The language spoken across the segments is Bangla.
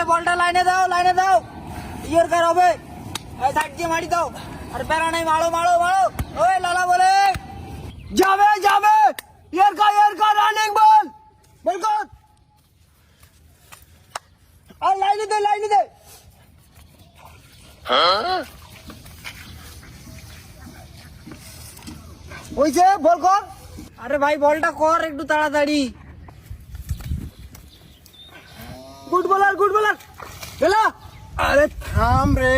এই বলটা লাইনে দাও লাইনে দাও। ইয়ের কার হবে? এই সাইড দিয়ে মারি দাও। আর প্যারা নাই, মারো মারো মারো। ওই লালা বলে। যাবে যাবে। ইয়ের কার ইয়ের কার রানিং বল বল আর লাইনে দে লাইনে দে। ওই যে, বল আরে ভাই, বলটা কর একটু তাড়াতাড়ি। গুড বলার গুড বলার গেলা আরে থাম রে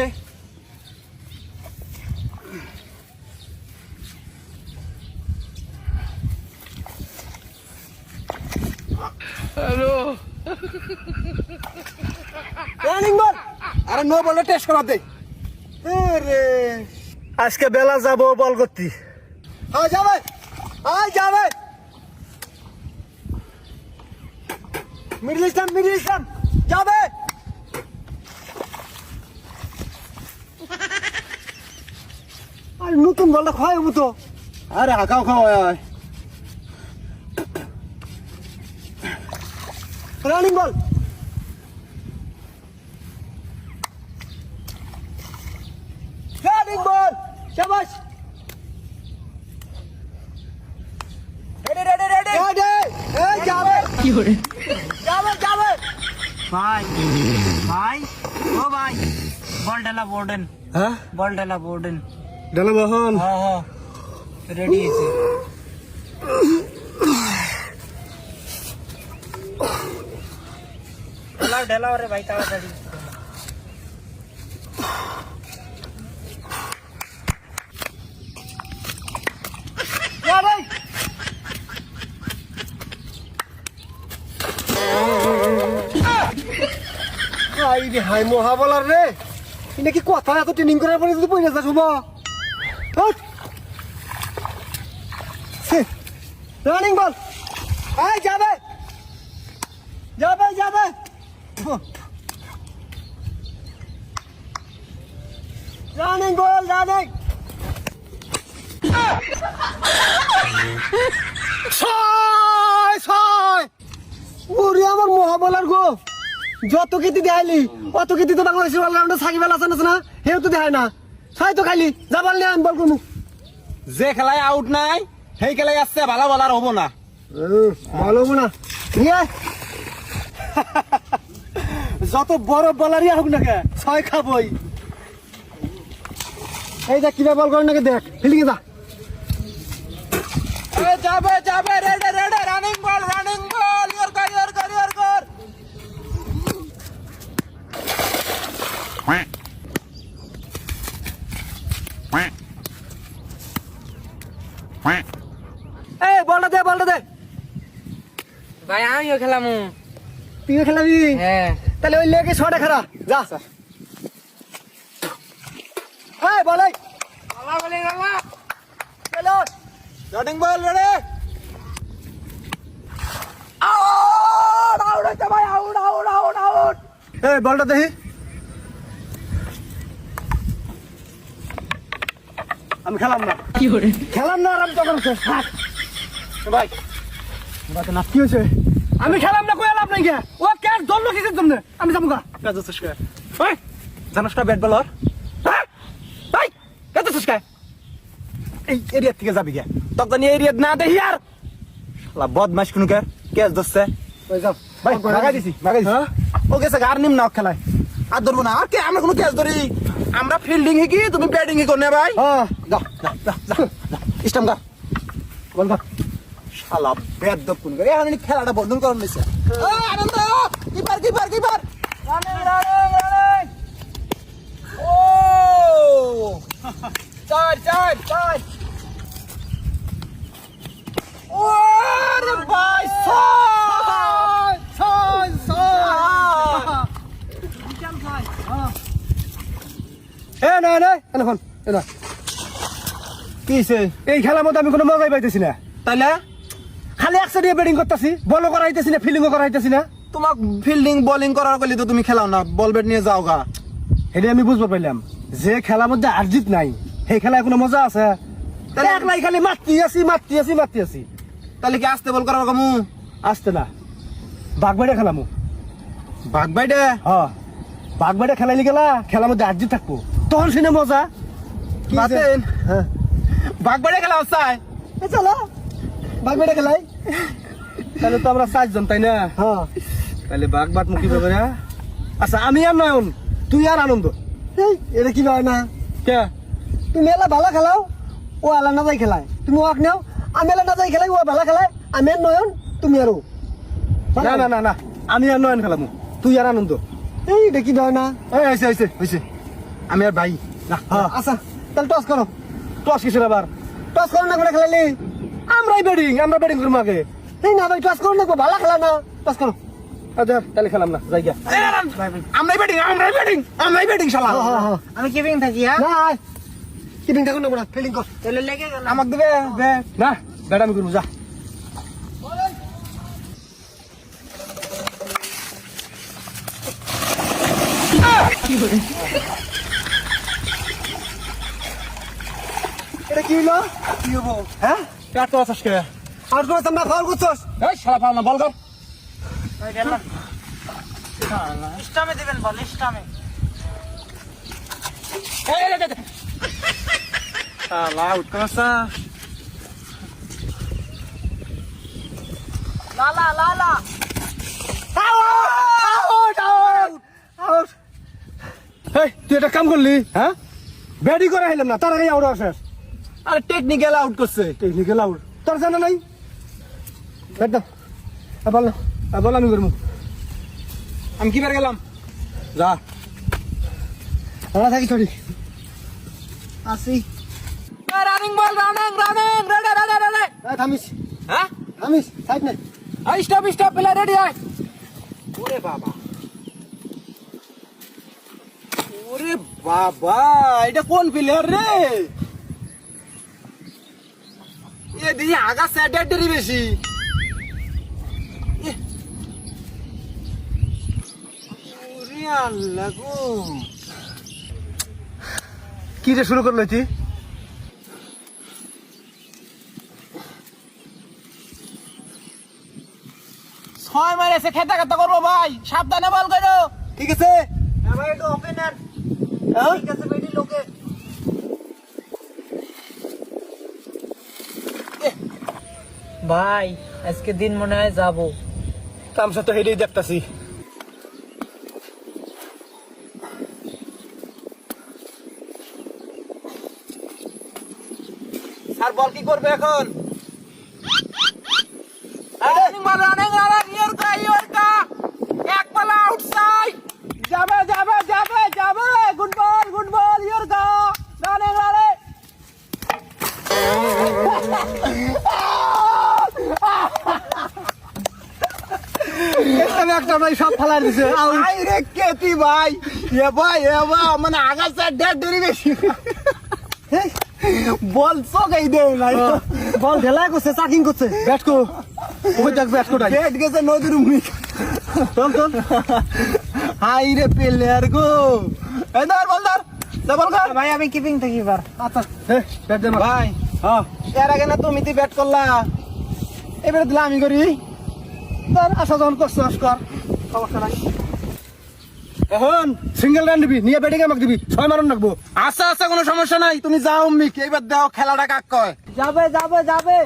রানিং বল আরে নো বলে টেস্ট করা দে আরে। আজকে বেলা যাব বল করতে। হ্যাঁ যাবে হ্যাঁ যাবে মিডল ইসলাম মিডল ইসলাম যাবে। আর নতুন বলটা খাওয়াই তো। আরে হাঁকাও খাওয়ায় রানিং বল রানিং বল শাবাশ রেডি রেডি রেডি রেডি এই যাবে যাবে যাবে ভাই ভাই ও ভাই বল ডালা বোর্ডেন হ্যাঁ? বল ডালা বোর্ডেন ডালা বহন হ্যাঁ হ্যাঁ রেডি আছে। ডালা রে ভাই তাড়াতাড়ি যা ভাই আই রে, হাই মহা বলার রে। এটা কি কথা এত ট্রেনিং করার পরে যদি পয়সা যাস হবা। রানিং বল এই, যাবে। যাবে যাবে। রানিং বল রানিং ছয় ছয়। ওরে আমার মহাবলার গো। যত কেতি দেখাইলি অত কেতি তো বাংলাদেশের অলরাউন্ডার সাকিব আল হাসান আছে না হেও তো দেখায় না। সাই তো খাইলি যাবার নিয়ে আমি বল করব যে খেলায় আউট নাই সেই খেলায় আসছে ভালো বলার হব না। ভালো হব না। নিয়ে যত বড় বলারই হোক না কে ছয় খাবই। এই দেখ কীভাবে বল করে নাকি দেখ ফিল্ডিং যা। যাবে যাবে রেডে রেডে running ball yorker yorker yorker quack quack quack এই বলটা দে বলটা দে। ভাই আমিও খেলাম। তুই খেলাবি? হ্যাঁ। তাহলে ওই লেগে ছটা খেলা যা। এই বলাই চলো রানিং বল রেডে আউট আউট ভাই আউট আউট আউট আউট এই বলটা দেখি। আমি খেলাম না। খেলাম না আর আমি তখন ভাই না কি হয়েছে। আমি খেলাম না কই লাভ নাই গে। ও ক্যাচ ধরলো কিসের জন্য? আমি যাব গা। কাজ আছে ওই জানোস না ব্যাট বলার হ্যাঁ? ভাই কত সুস্কায় এই এরিয়া থেকে যাবি গে। তখন এরিয়া না দেখি আর। শালা বদমাস কোন কে? ক্যাচ ধরছে। ওই যাও। ভাই ভাগাই দিছি ভাগাই দিছি। ও গেছে আর নিম না খেলায়। আর ধরবো না। আর কে? আমরা কোনো ক্যাচ ধরি। আমরা ফিল্ডিং হি কি? তুমি ব্যাটিং হি করনে ভাই। হ্যাঁ। যা যা যা যা ইস্টাম গা। বল গা। শালা ব্যাট কোন করে। এখন খেলাটা বন্ধ করন নিছে। আনন্দ! Keeper keeper keeper! ও! চার চার চার! ওরে ভাই ছয়! ছয় ছয়! এ না না এখন এ না কিছে এই খেলার মধ্যে আমি কোনো মজাই পাইতেছি না। তাইলে? খালি একশো দিয়ে ব্যাটিং করতেছি বলও করাইতেছি না ফিল্ডিংও করাইতেছি না। তোমাক ফিল্ডিং বোলিং করার কলি তো তুমি খেলাও না বল ব্যাট নিয়ে যাও গা। এটা আমি বুঝতে পারলাম যে খেলার মধ্যে আর্জিত নাই সেই খেলায় কোনো মজা আছে? তাহলে একলাই খালি মারতি আছি মারতি আছি মারতি আছি। তাহলে কি আসতে বল করার কমু? আসতে না। বাঘ বেড়ে খেলামু। বাঘ বাইডে হ্যাঁ। বেটা খেলাইলি গেলা খেলার মধ্যে আর্জি থাকব। তখন শুনে মজা। কি? হ্যাঁ। বাঘ বাইডে খেলা এ চলো। বাঘ বেটা খেলাই তাহলে তো আমরা চারজন তাই না? হ্যাঁ। তাহলে বাঘ বাদ মুখি পাবে না আচ্ছা আমি আর নয়ন তুই আর আনন্দ। এটা কি হয় না? কে? তুমি এলা ভালো খেলাও ও এলা না যাই খেলায়। তুমি ওয়াক নেও আমি এলা না যাই খেলাই ও ভালো খেলায় আমি আর নয়ন তুমি আরও না না না না আমি আর নয়ন খেলাম তুই আর আনন্দ। এই এটা কি হয় না? এই হয়েছে হয়েছে হয়েছে আমি আর ভাই না। হ্যাঁ আচ্ছা তাহলে টস করো। টস কিসের আবার। টস করো না করে খেলাইলি আমরাই ব্যাটিং আমরা ব্যাটিং করব আগে। এই না ভাই টস করো না ভালো খেলা না। টস করো। আচ্ছা তাহলে খেলাম না যাই গিয়া। আমরাই ব্যাটিং আমরাই ব্যাটিং আমরাই ব্যাটিং শালা। হ্যাঁ হ্যাঁ হ্যাঁ। আমি কিপিং থাকি হ্যাঁ? না কিপিং থাকুন না বড় ফিল্ডিং কর। তাহলে লেগে গেল। দেবে ব্যাট না ব্যাট আমি করব যা। কি হলো কি হব হ্যাঁ তো আছিস কে? আর করে তোমরা খাওয়ার করছস? এই শালা পাও না বল কর। ইস্টামে দিবেন বল ইস্টামে শালা করছা লালা লালা। এই তুই এটা কাম করলি হ্যাঁ? ব্যাডি করে আইলাম না তার আগে আউট আসেস আরে টেকনিক্যাল আউট করছে। টেকনিক্যাল আউট তোর জানা নাই? আ, বল না বল আমি করব আমি কি বের গেলাম? যা। আমরা থাকি ছড়ি। আসি। Running ball running running ready ready ready থামিস। হ্যাঁ? থামিস সাইড নাই আই স্টপ স্টপ প্লেয়ার রেডি হয় ওরে বাবা। ওরে বাবা এটা কোন প্লেয়ার রে? এ আগা বেশি। আল্লাহ গো। কি রে শুরু করল তুই ছয় মারেছে খেতা খেতা করব ভাই সাবধানে বল করো। ঠিক আছে। ভাই একটু ওপেনার। হ্যাঁ? ঠিক আছে বেডি লোকে ভাই, আজকে দিন মনে হয় যাব। তামসা তো হেরেই দেখতাছি। আর বল কি করবে এখন running ball running running yorker yorker এক বল আউটসাইড যাবে যাবে যাবে যাবে good ball good ball yorker running running আমি একটা ভাই সব ফালাই দিছে। আই রে কেতি ভাই? এ ভাই এ ভাই মানে আগা স্যার ডেড ডেরি বেশি বল সগাই দে নাই বল ঢেলা করছে চাকিং করছে। ব্যাট কো ওই দেখ ব্যাট কোটাই পেট গেছে নদীর মুখ চল চল। হাই রে প্লেয়ার গো। এ ধর বল ধর। বল কর ভাই আমি কিপিং থাকি এবার। আচ্ছা। হে ব্যাট দে ভাই হ্যাঁ এর আগে না তুমি তুই ব্যাট করলা। এবারে দিলে আমি করি। ধর আসা যখন করছস কর সমস্যা নাই। এখন সিঙ্গেল রান দিবি নিয়ে ব্যাটিং আমাকে দিবি ছয় মারন রাখব। আচ্ছা আচ্ছা কোনো সমস্যা নাই। তুমি যাও মিক এইবার দাও খেলাটা কাক কয়। যাবে যাবে যাবে।